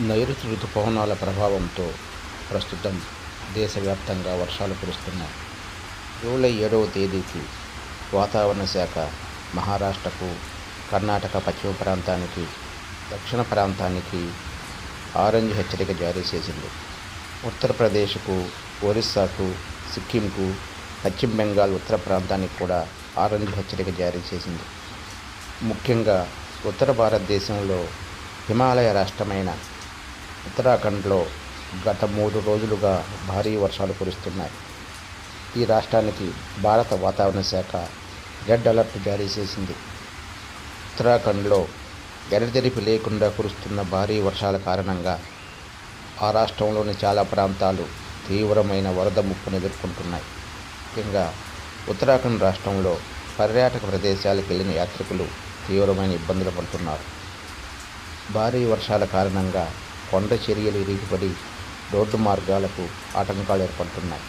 నైరుతి రుతుపవనాల ప్రభావంతో ప్రస్తుతం దేశవ్యాప్తంగా వర్షాలు కురుస్తున్నాయి. జూలై ఏడవ తేదీకి వాతావరణ శాఖ మహారాష్ట్రకు కర్ణాటక పశ్చిమ ప్రాంతానికి దక్షిణ ప్రాంతానికి ఆరెంజ్ హెచ్చరిక జారీ చేసింది. ఉత్తరప్రదేశ్కు ఒరిస్సాకు సిక్కింకు పశ్చిమ బెంగాల్ ఉత్తర ప్రాంతానికి కూడా ఆరెంజ్ హెచ్చరిక జారీ చేసింది. ముఖ్యంగా ఉత్తర భారతదేశంలో హిమాలయ రాష్ట్రమైన ఉత్తరాఖండ్లో గత మూడు రోజులుగా భారీ వర్షాలు కురుస్తున్నాయి. ఈ రాష్ట్రానికి భారత వాతావరణ శాఖ రెడ్ అలర్ట్ జారీ చేసింది. ఉత్తరాఖండ్లో ఎడతెరిపి లేకుండా కురుస్తున్న భారీ వర్షాల కారణంగా ఆ రాష్ట్రంలోని చాలా ప్రాంతాలు తీవ్రమైన వరద ముప్పును ఎదుర్కొంటున్నాయి. ముఖ్యంగా ఉత్తరాఖండ్ రాష్ట్రంలో పర్యాటక ప్రదేశాలకు వెళ్ళిన యాత్రికులు తీవ్రమైన ఇబ్బందులు పడుతున్నారు. భారీ వర్షాల కారణంగా కొండ చర్యలు ఇరిగిపడి రోడ్డు మార్గాలకు ఆటంకాలు ఏర్పడుతున్నాయి.